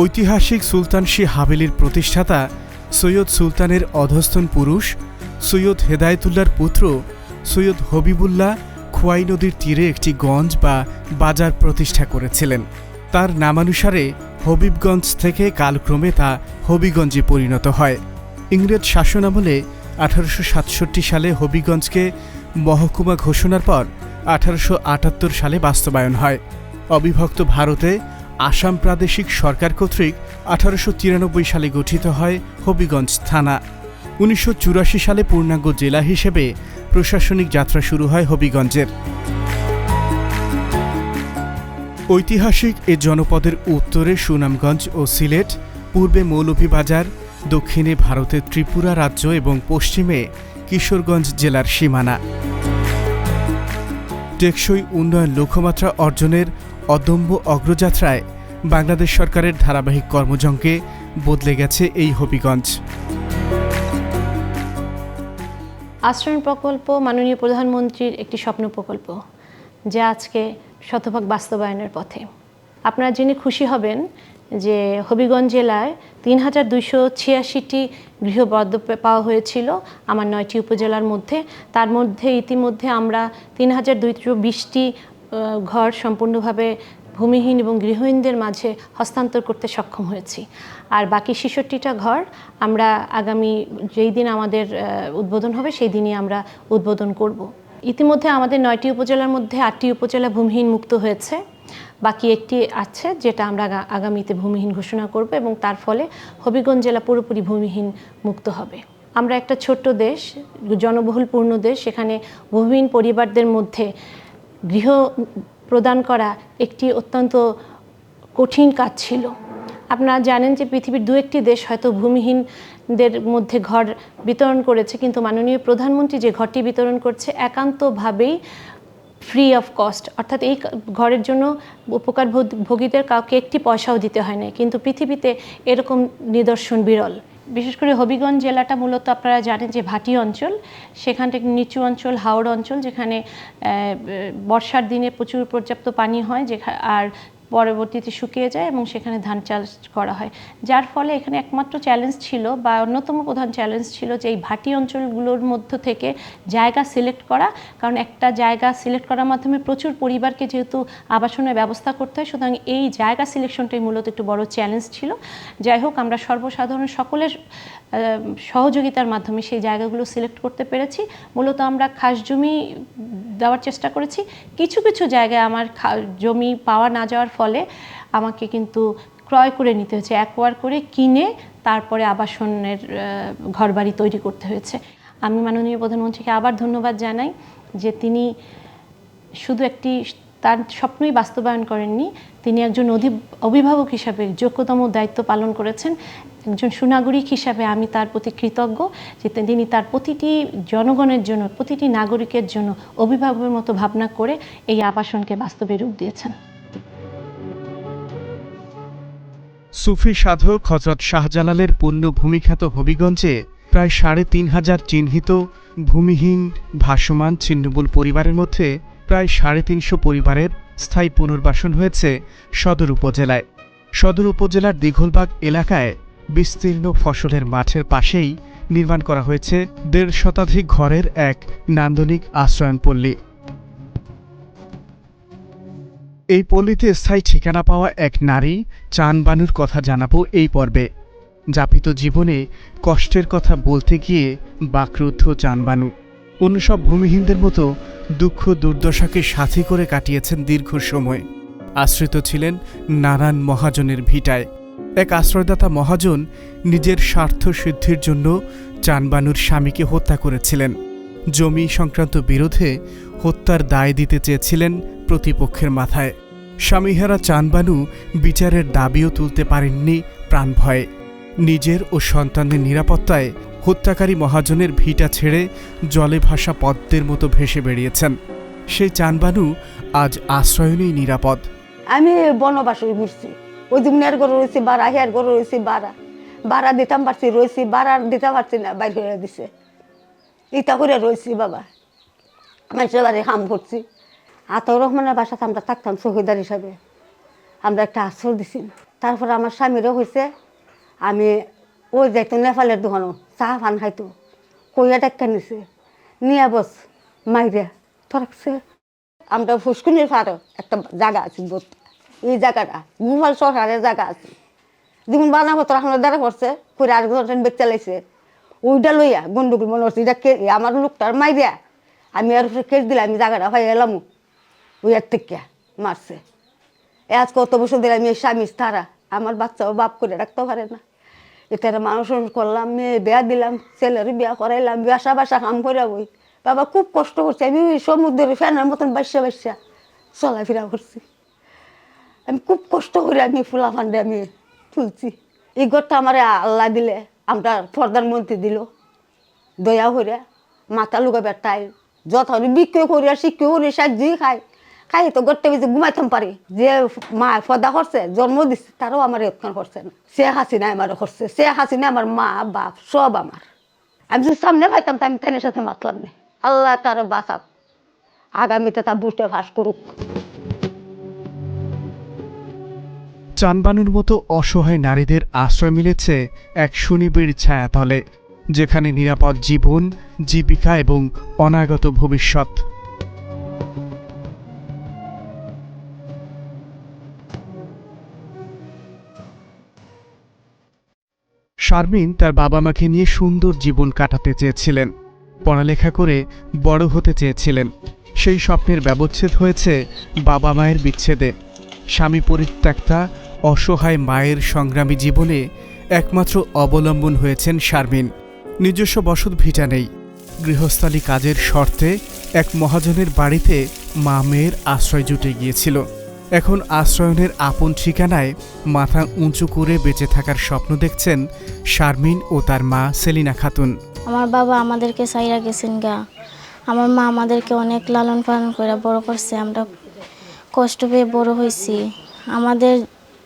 ঐতিহাসিক সুলতান শি হাভেলির প্রতিষ্ঠাতা সৈয়দ সুলতানের অধস্তন পুরুষ, সৈয়দ হেদায়েতুল্লার পুত্র, সৈয়দ হবিবুল্লাহ খোয়াই নদীর তীরে একটি গঞ্জ বা বাজার প্রতিষ্ঠা করেছিলেন। তার নামানুসারে হবিবগঞ্জ থেকে কালক্রমে তা হবিগঞ্জে পরিণত হয়। ইংরেজ শাসনামলে আঠারোশো সাতষট্টি সালে হবিগঞ্জকে মহকুমা ঘোষণার পর আঠারোশো আটাত্তর সালে বাস্তবায়ন হয়। অবিভক্ত ভারতে আসাম প্রাদেশিক সরকার কর্তৃক আঠারোশো তিরানব্বই সালে গঠিত হয় হবিগঞ্জ থানা। উনিশশো চুরাশি সালে পূর্ণাঙ্গ জেলা হিসেবে প্রশাসনিক যাত্রা শুরু হয় হবিগঞ্জের। ঐতিহাসিক এ জনপদের উত্তরে সুনামগঞ্জ ও সিলেট, পূর্বে মৌলভীবাজার, দক্ষিণে ভারতের ত্রিপুরা রাজ্য এবং পশ্চিমে কিশোরগঞ্জ জেলার সীমানা। টেকসই উন্নয়ন লক্ষ্যমাত্রা অর্জনের অদম্য অগ্রযাত্রায় বাংলাদেশ সরকারের ধারাবাহিক কর্মজঙ্কে বদলে গেছে এই হবিগঞ্জ। আশ্রয়ণ প্রকল্প মাননীয় প্রধানমন্ত্রীর একটি স্বপ্ন প্রকল্প, যা আজকে শতভাগ বাস্তবায়নের পথে। আপনারা জেনে খুশি হবেন যে হবিগঞ্জ জেলায় তিন হাজার দুইশো ছিয়াশিটি গৃহবদ্ধ পাওয়া হয়েছিল আমার নয়টি উপজেলার মধ্যে। তার মধ্যে ইতিমধ্যে আমরা তিন হাজার দুইশো বিশটি ঘর সম্পূর্ণভাবে ভূমিহীন এবং গৃহহীনদের মাঝে হস্তান্তর করতে সক্ষম হয়েছি। আর বাকি ছেষট্টিটা ঘর আমরা আগামী যেই দিন আমাদের উদ্বোধন হবে, সেই দিনই আমরা উদ্বোধন করব। ইতিমধ্যে আমাদের নয়টি উপজেলার মধ্যে আটটি উপজেলা ভূমিহীন মুক্ত হয়েছে। বাকি একটি আছে যেটা আমরা আগামীতে ভূমিহীন ঘোষণা করব এবং তার ফলে হবিগঞ্জ জেলা পুরোপুরি ভূমিহীন মুক্ত হবে। আমরা একটা ছোট্ট দেশ, জনবহুলপূর্ণ দেশ, সেখানে ভূমিহীন পরিবারদের মধ্যে গৃহ প্রদান করা একটি অত্যন্ত কঠিন কাজ ছিল। আপনারা জানেন যে পৃথিবীর দু একটি দেশ হয়তো ভূমিহীনদের মধ্যে ঘর বিতরণ করেছে, কিন্তু মাননীয় প্রধানমন্ত্রী যে ঘরটি বিতরণ করছে একান্তভাবেই ফ্রি অফ কস্ট অর্থাৎ এই ঘরের জন্য উপকার ভোগ- ভোগীদের কাউকে একটি পয়সাও দিতে হয় না কিন্তু পৃথিবীতে এরকম নিদর্শন বিরল। বিশেষ করে হবিগঞ্জ জেলাটা মূলত আপনারা জানেন যে ভাটি অঞ্চল, সেখান থেকে নিচু অঞ্চল, হাওড় অঞ্চল, যেখানে বর্ষার দিনে প্রচুর পর্যাপ্ত পানি হয়, যেখা আর পরবর্তীতে শুকিয়ে যায় এবং সেখানে ধান চাষ করা হয়। যার ফলে এখানে একমাত্র চ্যালেঞ্জ ছিল বা অন্যতম প্রধান চ্যালেঞ্জ ছিল যে এই ভাটি অঞ্চলগুলোর মধ্য থেকে জায়গা সিলেক্ট করা। কারণ একটা জায়গা সিলেক্ট করার মাধ্যমে প্রচুর পরিবারকে যেহেতু আবাসনের ব্যবস্থা করতে হয়, সুতরাং এই জায়গা সিলেকশনটাই মূলত একটু বড় চ্যালেঞ্জ ছিল। যাই হোক, আমরা সর্বসাধারণ সকলের সহযোগিতার মাধ্যমে সেই জায়গাগুলো সিলেক্ট করতে পেরেছি। মূলত আমরা খাস জমি দেওয়ার চেষ্টা করেছি। কিছু কিছু জায়গায় আমার জমি পাওয়া না যাওয়ার ফলে আমাকে কিন্তু ক্রয় করে নিতে হয়েছে। অ্যাকোয়ার করে কিনে তারপরে আবাসনের ঘর বাড়ি তৈরি করতে হয়েছে। আমি মাননীয় প্রধানমন্ত্রীকে আবার ধন্যবাদ জানাই যে তিনি শুধু একটি তার স্বপ্নই বাস্তবায়ন করেননি, তিনি একজন অভিভাবক হিসাবে যোগ্যতম দায়িত্ব পালন করেছেন। একজন সুনাগরিক হিসাবে আমি তার প্রতি কৃতজ্ঞ যে তিনি তার প্রতিটি জনগণের জন্য, প্রতিটি নাগরিকের জন্য অভিভাবকের মতো ভাবনা করে এই আবাসনকে বাস্তবে রূপ দিয়েছেন। সুফি সাধক হজরত শাহজালালের পুণ্য ভূমিখ্যাত হবিগঞ্জে প্রায় সাড়ে তিন হাজার চিহ্নিত ভূমিহীন ভাসমান ছিন্নমূল পরিবারের মধ্যে প্রায় সাড়ে তিনশো পরিবারের স্থায়ী পুনর্বাসন হয়েছে সদর উপজেলায়। সদর উপজেলার দীঘলবাগ এলাকায় বিস্তীর্ণ ফসলের মাঠের পাশেই নির্মাণ করা হয়েছে দেড় শতাধিক ঘরের এক নান্দনিক আশ্রয়নপল্লী এই পল্লীতে স্থায়ী ঠিকানা পাওয়া এক নারী চানবানুর কথা জানাব এই পর্বে। যাপিত জীবনে কষ্টের কথা বলতে গিয়ে বাকরুদ্ধ চানবানু। অন্য সব ভূমিহীনদের মতো দুঃখ দুর্দশাকে সাথী করে কাটিয়েছেন দীর্ঘ সময়। আশ্রিত ছিলেন নারায়ণ মহাজনের ভিটায়। এক আশ্রয়দাতা মহাজন নিজের স্বার্থ সিদ্ধির জন্য চানবানুর স্বামীকে হত্যা করেছিলেন। জমি সংক্রান্ত বিরোধে হত্যার দায় দিতে চেয়েছিলেন প্রতিপক্ষের মাথায়। স্বামীহারা চানবানু বিচারের দাবিও তুলতে পারেননি প্রাণ ভয়ে নিজের ও সন্তানদের নিরাপত্তায় হত্যাকারী মহাজনের ভিটা ছেড়ে জলে ভাসা পদ্মের মতো ভেসে বেরিয়েছেন সেই চানবানু আজ আশ্রয়নেই নিরাপদ। আমি বনবাস ঘুরছি ওই দুমনের গরু রয়েছি বাড়া হিয়ার গরু রয়েছি বাড়া বাড়া দিতাম পারছি, রয়েছি বাড়া দিতে পারছি না, বাইর হয়ে দিছে। ইটা করে রয়েছি বাবা। মানুষের বাড়ি হাম করছি। আতর রহমানের বাসাতে আমরা থাকতাম চৌকিদার হিসাবে। আমরা একটা আশ্রয় দিছি। তারপর আমার স্বামীরও হয়েছে। আমি ওই যাইতো নেপালের দোকানও, চা ফান খাইতো। কইয়া টাকা নিছে। নিয়ে বস, মাইরে ধরছে আমরা ফুসকুনির ফারো একটা জায়গা আছে বোধ এই জায়গাটা। গুফাল সরকারের জায়গা আছে। যেমন বানাবো তোর এখন দ্বারা পড়ছে করে আরেকজন বেগ চালাইছে। ওইটা লইয়া গন্ডগোল মনে হচ্ছে, এটা কে আমার লোকটার মাইরিয়া আমি আর কেস দিলে আমি জায়গাটা ভাই এলাম ওই আর থেকে মারছে। আজ কত বছর দিলে আমি স্বামী তারা আমার বাচ্চাও বাপ করে রাখতে পারে না। এটা মানুষ করলাম, মেয়ে বিয়া দিলাম ছেলের বিয়া করাইলাম বাসা বাসা কাম করে বই। বাবা খুব কষ্ট করছে, আমি ওই সমুদ্রের ফ্যানের মতন বাসা বাসা চলাফেরা করছি। আমি খুব কষ্ট করে আমি ফুলা ফান্ডে আমি তুলছি। এই ঘরটা আমার আল্লাহ দিলে, আমরা প্রধানমন্ত্রী দিল। দয়া করে মাথা লুকা বেটাই যত বিক্রি করিয়া শিক্ষা করি সাহায্য খাই। খাই তো গড়তে বেশি ঘুমাইতাম পারি। যে মা ফদা করছে, জন্ম দিচ্ছে তারও আমার এতক্ষণ করছে না। সে হাসিনা আমার করছে সে হাসিনা আমার মা, বাপ, সব আমার। আমি যদি সামনে পাইতাম তো আমি তাদের সাথে মাতলাম না। আল্লাহ তার বাঁচাক। আগামীতে তা বুঝতে ফাঁস করুক। চানবানুর মতো অসহায় নারীদের আশ্রয় মিলেছে এক সুনিবিড় ছায়াতলে, যেখানে নিরাপদ জীবন, জীবিকা এবং অনাগত ভবিষ্যৎ। শারমিন তার বাবা মাকে নিয়ে সুন্দর জীবন কাটাতে চেয়েছিলেন। পড়ালেখা করে বড় হতে চেয়েছিলেন। সেই স্বপ্নের ব্যবচ্ছেদ হয়েছে বাবা মায়ের বিচ্ছেদে। স্বামী পরিত্যক্তা অসহায় মায়ের সংগ্রামী জীবনে একমাত্র অবলম্বন হয়েছেন শারমিন। নিজস্ব বসত ভিটা নেই। গৃহস্থালী কাজের শর্তে এক মহাজনের বাড়িতে মা মেয়ের আশ্রয় জুটে গিয়েছিল। এখন আশ্রয়নের আপন ঠিকানায় মাথা উঁচু করে বেঁচে থাকার স্বপ্ন দেখছেন শারমিন ও তার মা সেলিনা খাতুন। আমার বাবা আমাদেরকে সাইরা গেছেন গা। আমার মা আমাদেরকে অনেক লালন পালন করে বড় করছে। আমরা কষ্ট পেয়ে বড় হয়েছি আমাদের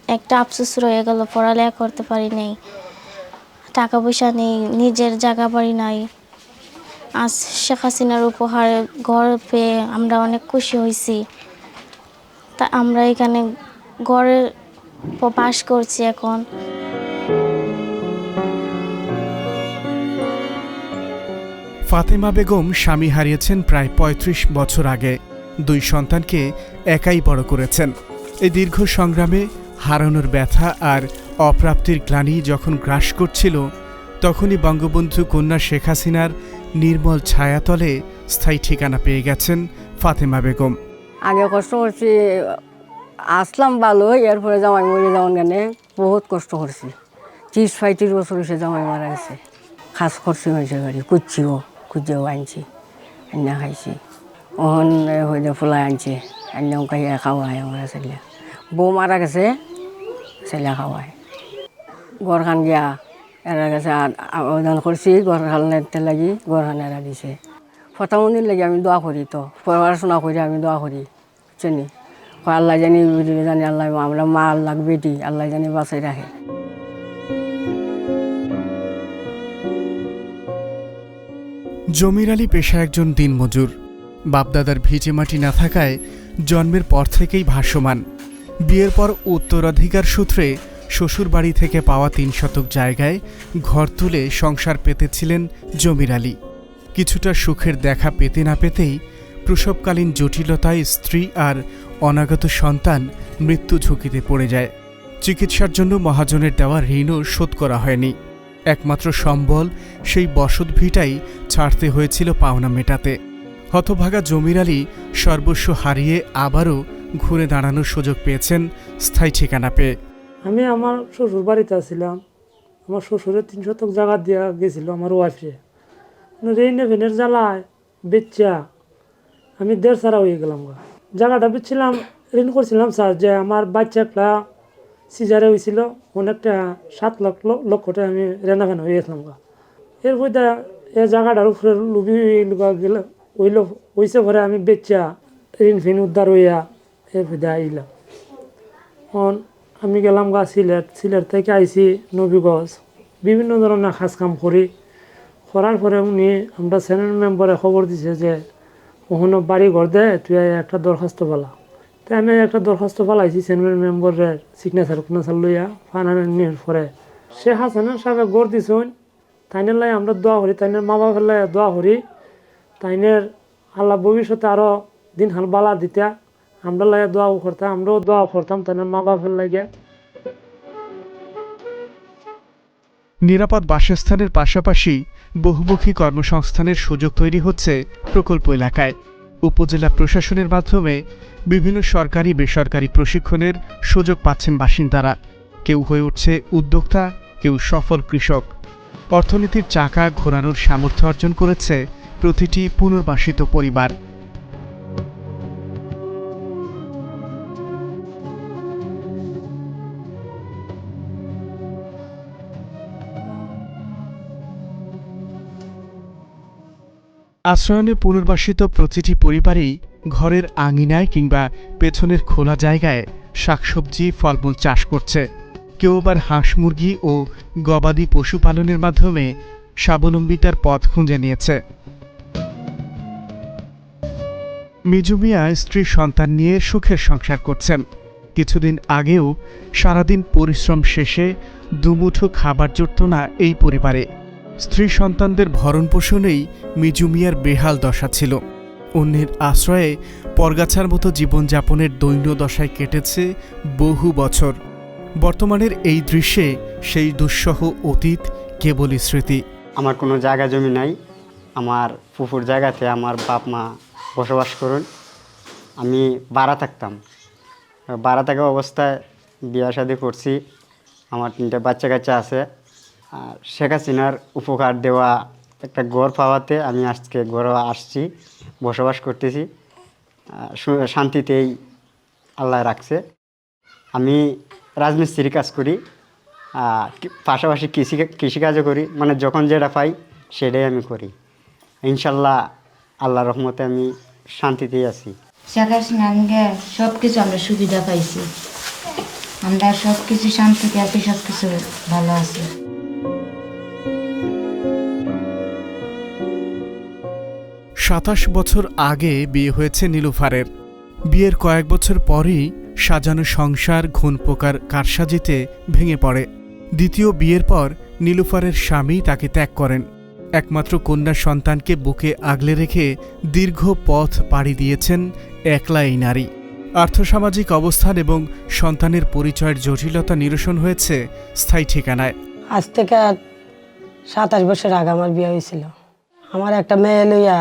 একটা আফসোস রয়ে গেল, পড়ালেখা করতে পারি নাই, টাকা পয়সা নেই, নিজের জায়গা বাড়ি নাই। আজ শেখ হাসিনার উপহার, ঘর পেয়ে আমরা অনেক খুশি হয়েছি। তা আমরা এখানে ঘরে বাস করছি এখন। ফাতেমা বেগম স্বামী হারিয়েছেন প্রায় ৩৫ বছর আগে। দুই সন্তানকে একাই বড় করেছেন। এই দীর্ঘ সংগ্রামে হারানোর ব্যথা আর অপ্রাপ্তির গ্লানি যখন গ্রাস করছিল, তখনই বঙ্গবন্ধু কন্যা শেখ হাসিনার নির্মল ছায়াতলে স্থায়ী ঠিকানা পেয়ে গেছেন ফাতেমা বেগম। আগে কষ্ট করছি, আসলাম ভালো, এরপরে জামাই মরে যাওয়ার গানে বহুত কষ্ট করছি। ত্রিশ পঁয়ত্রিশ বছর হয়েছে জামাই মারা গেছে। খাস করছি মানুষের বাড়ি কুচ্ছিও কুচিও আনছি আন্না খাইছি। ওহন হইলে ফুলাই আনছে আন্নাও খাইয়া খাওয়ায় আমার ছেলে। বউ মারা গেছে ছেলে খাওয়ায়। গড়খান গিয়া এরা গেছে আবেদন করছি গড়খান লেতে লাগি গড়খান এরা দিছে। ফটামন্দির লাগি আমি দোয়া করি তো পড়াশোনা করি আমি দোয়া করি বুঝছেনি আল্লাহ জানি জানি, আল্লাহ আমরা মা আল্লাহ বেটি, আল্লাহ জানি বাঁচাই রাখে জমির আলী পেশা একজন দিনমজুর। বাপদাদার ভিজে মাটি না থাকায় জন্মের পর থেকেই ভাসমান বিয়ের পর উত্তরাধিকার সূত্রে শ্বশুর বাড়ি থেকে পাওয়া তিন শতক জায়গায় ঘর তুলে সংসার পেতেছিলেন জমির আলী। কিছুটা সুখের দেখা পেতে না পেতেই প্রসবকালীন জটিলতায় স্ত্রী আর অনাগত সন্তান মৃত্যু ঝুঁকিতে পড়ে যায়। চিকিৎসার জন্য মহাজনের দেওয়া ঋণও শোধ করা হয়নি। একমাত্র সম্বল সেই বসত ভিটাই ছাড়তে হয়েছিল পাওনা মেটাতে। হতভাগা জমির আলী সর্বস্ব হারিয়ে আবারও ঘুরে দাঁড়ানোর সুযোগ পেয়েছেন স্থায়ী ঠিকানা পেয়ে। আমি আমার শ্বশুর বাড়িতে আসছিলাম আমার শ্বশুরের তিন শতক জায়গা দেওয়া গেছিল আমার ওয়াইফে রেইনে ভেনের জ্বালায়, বেচা। আমি দেড় সারা হয়ে গেলাম গা। জায়গাটা বেচছিলাম, ঋণ করছিলাম স্যার যে আমার বাচ্চা একটা সিজারে হয়েছিল, অনেকটা সাত লাখ লক্ষ টাকা আমি রেনা ফেনা হয়ে গেছিলাম গা। এর বইতে এ জায়গাটার উপরে লুবি গেলে ওইল ওইসে পরে আমি বেচ্চা ঋণ ফিন উদ্ধার হইয়া আইলাম এখন আমি গেলাম গা সিলেট। সিলেট থেকে আইছি নবীগঞ্জ। বিভিন্ন ধরনের কাজ কাম করি। করার পরে উনি আমরা সেনেট মেম্বারে খবর দিছে যে ওখানে বাড়ি ঘর দে, তুই একটা দরখাস্ত বলা তাই আমি একটা দরখাস্ত পালাইছি চেয়ারম্যান মেম্বারের সিগনেচার কুনাচার লইয়া ফাইনাল পরে। সে হাসানের সাহেব গড় দিছুন তাইনের লাই আমরা দোয়া করি। তাইনের মা বাবার লাই দোয়া করি। তাইনের আল্লাহ ভবিষ্যতে আরও দিন হাল বালা দিতা। আমরা লাগে দোয়া করতাম, আমরাও দোয়া করতাম তাইনের মা বাবার লাগে। নিরাপদ বাসস্থানের পাশাপাশি বহুমুখী কর্মসংস্থানের সুযোগ তৈরি হচ্ছে প্রকল্প এলাকায়। উপজেলা প্রশাসনের মাধ্যমে বিভিন্ন সরকারি, বেসরকারি প্রশিক্ষণের সুযোগ পাচ্ছেন বাসিন্দারা। কেউ হয়ে উঠছে উদ্যোক্তা, কেউ সফল কৃষক। অর্থনীতির চাকা ঘোরানোর সামর্থ্য অর্জন করেছে প্রতিটি পুনর্বাসিত পরিবার। আশ্রয়নে পুনর্বাসিত প্রতিটি পরিবারেই ঘরের আঙিনায় কিংবা পেছনের খোলা জায়গায় শাকসবজি, ফলমূল চাষ করছে। কেউ আবার হাঁস মুরগি ও গবাদি পশুপালনের মাধ্যমে স্বাবলম্বিতার পথ খুঁজে নিয়েছে। মিজু মিয়া স্ত্রী সন্তান নিয়ে সুখের সংসার করছেন। কিছুদিন আগেও সারাদিন পরিশ্রম শেষে দুমুঠো খাবার জুটত না এই পরিবারে। স্ত্রী সন্তানদের ভরণ পোষণেই মিজু মিয়ার বেহাল দশা ছিল। অন্যের আশ্রয়ে পরগাছার মতো জীবনযাপনের দৈন্য দশায় কেটেছে বহু বছর। বর্তমানের এই দৃশ্যে সেই দুঃসহ অতীত কেবলই স্মৃতি। আমার কোনো জায়গা জমি নাই। আমার পুকুর জায়গাতে আমার বাপ মা বসবাস করুন। আমি বাড়া থাকতাম। বাড়া থাকা অবস্থায় বিয়া শাদি করছি। আমার তিনটে বাচ্চা কাচ্চা আছে। আর শেখ হাসিনার উপকার দেওয়া একটা ঘর পাওয়াতে আমি আজকে ঘরে আসছি, বসবাস করতেছি। শান্তিতেই আল্লাহ রাখছে। আমি রাজমিস্ত্রি কাজ করি পাশাপাশি কৃষি কৃষিকাজও করি। মানে যখন যেটা পাই সেটাই আমি করি। ইনশাল্লাহ আল্লাহ রহমতে আমি শান্তিতেই আছি। শেখ হাসিনাকে সব কিছু আমরা সুবিধা পাইছি। আমরা সব কিছু শান্তিতে আছি সব কিছু ভালো আছে। সাতাশ বছর আগে বিয়ে হয়েছে নীলুফারের। বিয়ের কয়েক বছর পরেই সাজানো সংসার ঘুণ পোকার কারসাজিতে ভেঙে পড়ে। দ্বিতীয় বিয়ের পর নীলুফারের স্বামী তাকে ত্যাগ করেন। একমাত্র কন্যা সন্তানকে বুকে আগলে রেখে দীর্ঘ পথ পাড়ি দিয়েছেন একলা এই নারী। আর্থসামাজিক অবস্থান এবং সন্তানের পরিচয়ের জটিলতা নিরসন হয়েছে স্থায়ী ঠিকানায়। আজ থেকে সাতাশ বছর আগে আমার বিয়ে হয়েছিল। আমার একটা মেয়ে লইয়া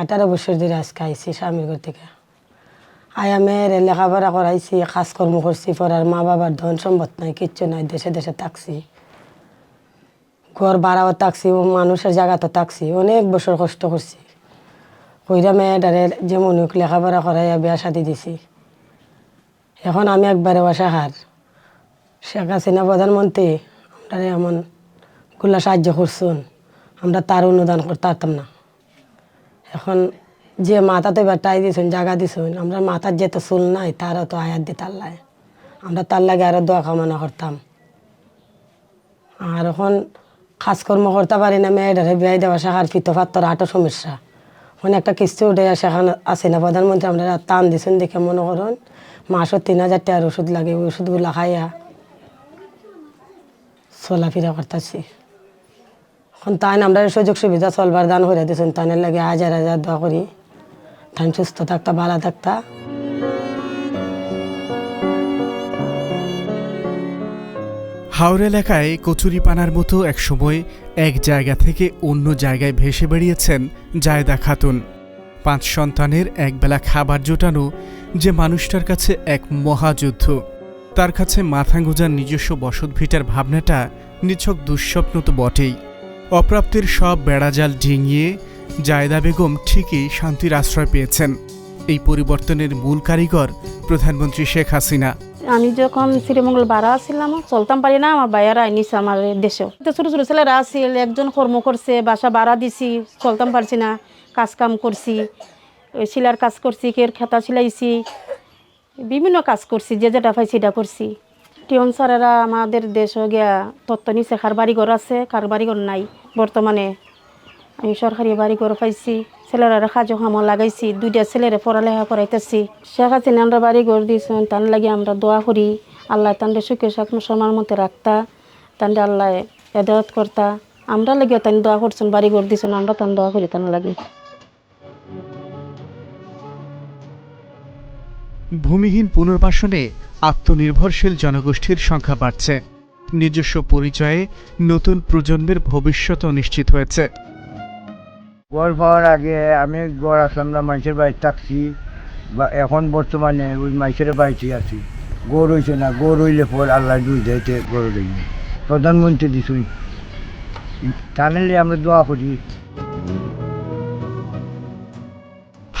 আঠারো বছর ধরে আজকে আইছি স্বামীর ঘর থেকে। আয়া মেয়ের লেখাপড়া করাইছি, কাজকর্ম করছি, পড়ার মা বাবার ধন সম্পদ নাই, কিচ্ছু নাই, দেশে দেশে থাকছি। ঘর ভাড়াও থাকছি, ও মানুষের জায়গাতে থাকছি, অনেক বছর কষ্ট করছি। কইরা মেয়েটারে যেমন হোক লেখাপড়া করাইয়া বিয়া শাদি দিছি। এখন আমি একবারে অসাহার। শেখ হাসিনা প্রধানমন্ত্রী আমরা এমনগুলা সাহায্য করছুন, আমরা তার অনুদান করতে পারতাম না। এখন যে মাথাতে বেটাই দিছুন জায়গা দিছুন, আমরা মাথার যেতে চুল নাই, তারও তো আয়াত দিতে আল্লাহ আমরা তার লাগে আরও দোয়া কামনা করতাম। আর এখন কাজকর্ম করতে পারি না, মেয়েটারে বিয়ে দেওয়া, শেখার পিতো পাত্তর আটো সমস্যা। এখন একটা কিস্তি উঠে সেখানে আসে না, প্রধানমন্ত্রী আমরা টান দিছুন দেখে মনে করুন মাসও তিন হাজার টাকার ওষুধ লাগে ওষুধগুলো খাইয়া চলাফেরা করতেছি। এখন তাই আমরা সুযোগ সুবিধা চলবার দান করে দিয়েছেন তাই লাগে হাজার হাজার দোয়া করি। তাই সুস্থ থাকতা, ভালো থাকতা। হাওড় এলাকায় কচুরিপানার মতো একসময় এক জায়গা থেকে অন্য জায়গায় ভেসে বেরিয়েছেন জায়দা খাতুন। পাঁচ সন্তানের একবেলা খাবার জোটানো যে মানুষটার কাছে এক মহাযুদ্ধ। তার কাছে মাথা গোজার নিজস্ব বসতভিটার ভাবনাটা নিছক দুঃস্বপ্ন তো বটেই। অপ্রাপ্তির সব বেড়াজাল ডিঙিয়ে জায়দা বেগম ঠিকই শান্তির আশ্রয় পেয়েছেন। এই পরিবর্তনের মূল কারিগর প্রধানমন্ত্রী শেখ হাসিনা। আমি যখন শ্রীমঙ্গল বাড়া ছিলাম চলতাম পারি না, আমার বাইরা আইনিছে আমার দেশেও। তো ছোটো ছোটো ছেলেরা আসছিল একজন কর্ম করছে, বাসা বাড়া দিছি, চলতাম পারছি না কাজ কাম করছি, ওই শিলার কাজ করছি কের খেতা সিলাইছি বিভিন্ন কাজ করছি, যে যেটা পাই সেটা করছি। টিউন স্যারেরা আমাদের দেশও গিয়া তত্ত্ব নিছে, কার বাড়িঘর আছে, কার বাড়িঘর নাই। বর্তমানে আমি সরকারি বাড়ি করে পাইছি, ছেলেরা কাজও কামো লাগাইছি, দুইটা ছেলেরে পড়ালেখা করাইতেছি। শেখ হাসিনা আমরা বাড়ি করে দিয়েছেন, তার লাগে আমরা দোয়া করি, আল্লাহ তান্ডে সুখে সময় মতো রাখতা তান্ডে আল্লাহ এদায়ত করতা। আমরা লাগে তান দোয়া করছেন বাড়ি করে দিয়েছেন, আমরা তান দোয়া করি তান লাগে। ভূমিহীন পুনর্বাসনে আত্মনির্ভরশীল জনগোষ্ঠীর সংখ্যা বাড়ছে। নিজস্ব পরিচয়ে নতুন প্রজন্মের ভবিষ্যৎও নিশ্চিত হয়েছে। গড় পাওয়ার আগে আমি গড় আসলাম না মানুষের বাড়ি থাকছি, বা এখন বর্তমানে ওই মানুষের বাড়িতে আছি। গড় হইছে না গড় হইলে পর আল্লাহ দুই দেয়তে গড় রইনি প্রধানমন্ত্রী দিছুই টানেলে আমরা দোয়া করি।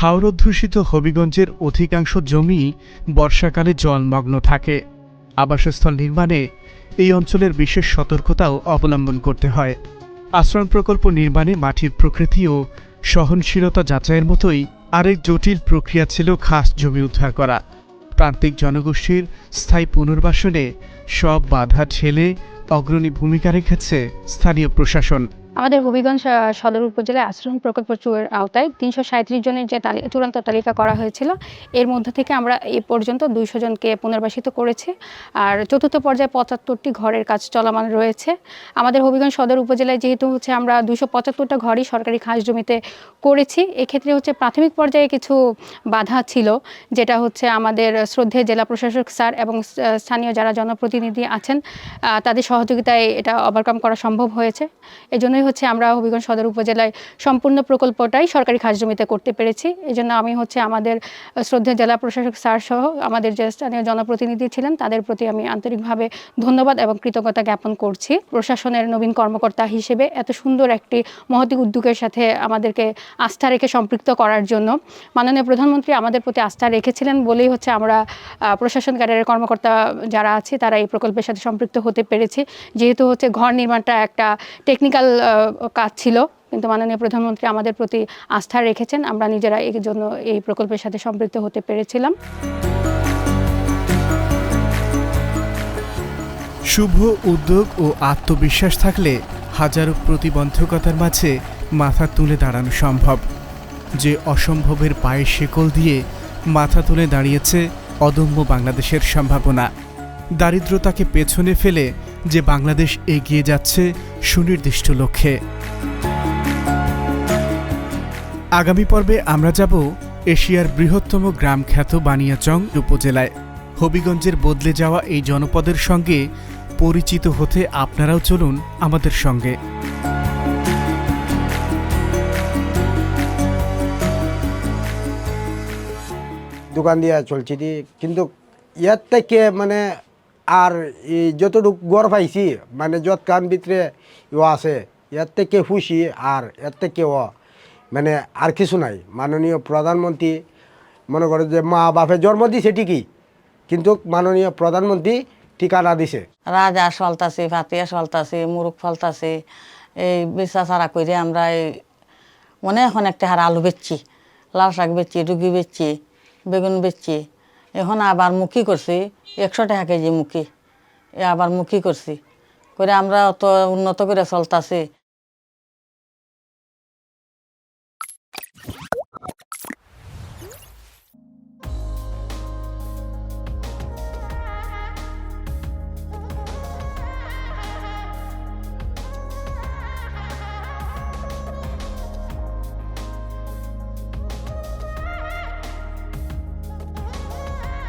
হাওড়ধ্বসিত হবিগঞ্জের অধিকাংশ জমি বর্ষাকালে জলমগ্ন থাকে। আবাসস্থল নির্মাণে এই অঞ্চলের বিশেষ সতর্কতাও অবলম্বন করতে হয়। আশ্রম প্রকল্প নির্মাণে মাটির প্রকৃতি ও সহনশীলতা যাচাইয়ের মতোই আরেক জটিল প্রক্রিয়া ছিল খাস জমি উদ্ধার করা। প্রান্তিক জনগোষ্ঠীর স্থায়ী পুনর্বাসনে সব বাধা ঠেলে অগ্রণী ভূমিকা রেখেছে স্থানীয় প্রশাসন। আমাদের হবিগঞ্জ সদর উপজেলায় আশ্রম প্রকল্প আওতায় তিনশো সাঁত্রিশ জনের যে চূড়ান্ত তালিকা করা হয়েছিল, এর মধ্যে থেকে আমরা এ পর্যন্ত দুইশো জনকে পুনর্বাসিত করেছি। আর চতুর্থ পর্যায়ে পঁচাত্তরটি ঘরের কাজ চলমান রয়েছে। আমাদের হবিগঞ্জ সদর উপজেলায় যেহেতু হচ্ছে আমরা দুইশো পঁচাত্তরটা ঘরই সরকারি খাস জমিতে করেছি, এক্ষেত্রে হচ্ছে প্রাথমিক পর্যায়ে কিছু বাধা ছিল, যেটা হচ্ছে আমাদের শ্রদ্ধেয় জেলা প্রশাসক স্যার এবং স্থানীয় যারা জনপ্রতিনিধি আছেন তাদের সহযোগিতায় এটা ওভারকাম করা সম্ভব হয়েছে। এজন্যই হচ্ছে আমরা হবিগঞ্জ সদর উপজেলায় সম্পূর্ণ প্রকল্পটাই সরকারি খাস জমিতে করতে পেরেছি। এই জন্য আমি হচ্ছে আমাদের শ্রদ্ধেয় জেলা প্রশাসক স্যার সহ আমাদের যে স্থানীয় জনপ্রতিনিধি ছিলেন, তাদের প্রতি আমি আন্তরিকভাবে ধন্যবাদ এবং কৃতজ্ঞতা জ্ঞাপন করছি। প্রশাসনের নবীন কর্মকর্তা হিসেবে এত সুন্দর একটি মহতি উদ্যোগের সাথে আমাদেরকে আস্থা রেখে সম্পৃক্ত করার জন্য মাননীয় প্রধানমন্ত্রী আমাদের প্রতি আস্থা রেখেছিলেন বলেই হচ্ছে আমরা প্রশাসন ক্যাডারের কর্মকর্তা যারা আছে তারা এই প্রকল্পের সাথে সম্পৃক্ত হতে পেরেছি। যেহেতু হচ্ছে ঘর নির্মাণটা একটা টেকনিক্যাল কাজ ছিল। কিন্তু মাননীয় প্রধানমন্ত্রী আমাদের প্রতি আস্থা রেখেছেন। আমরা নিজেরা এই জন্য এই প্রকল্পের সাথে সম্পৃক্ত হতে পেরেছিলাম। শুভ উদ্যোগ ও আত্মবিশ্বাস থাকলে হাজারো প্রতিবন্ধকতার মাঝে মাথা তুলে দাঁড়ানো সম্ভব। যে অসম্ভবের পায়ে শেকল দিয়ে মাথা তুলে দাঁড়িয়েছে অদম্য বাংলাদেশের সম্ভাবনা। দারিদ্রতাকে পেছনে ফেলে যে বাংলাদেশ এগিয়ে যাচ্ছে সুনির্দিষ্ট লক্ষ্যে। আগামী পর্বে আমরা যাব এশিয়ার বৃহত্তম গ্রাম খ্যাত বানিয়াচং উপজেলায়। হবিগঞ্জের বদলে যাওয়া এই জনপদের সঙ্গে পরিচিত হতে আপনারাও চলুন আমাদের সঙ্গে। দোকান দিয়া চলছি কিন্তু ইয়ার থেকে মানে আর যতটুকু গড় পাইছি মানে যত কান ভিতরে ও আছে, এর থেকে খুশি আর এর থেকে ও মানে আর কিছু নাই। মাননীয় প্রধানমন্ত্রী মনে করে যে, মা বাপে জন্ম দিছে ঠিকই, কিন্তু মাননীয় প্রধানমন্ত্রী ঠিকানা দিছে। রাজা ফলতাছি ফাতিয়া ফলতাছি মুরুখ ফলতাছি, এই বেচা চারা করে আমরা এই অনেক অনেকটা হার আলু বেচছি, লাল শাক বেচছি, রুগি বেচছি, বেগুন বেচছি। এখন আবার মুখি করছি, একশো টাকা কেজি মুখি। এ আবার মুখি করছি। করে আমরা অত উন্নত করে চলতাছি।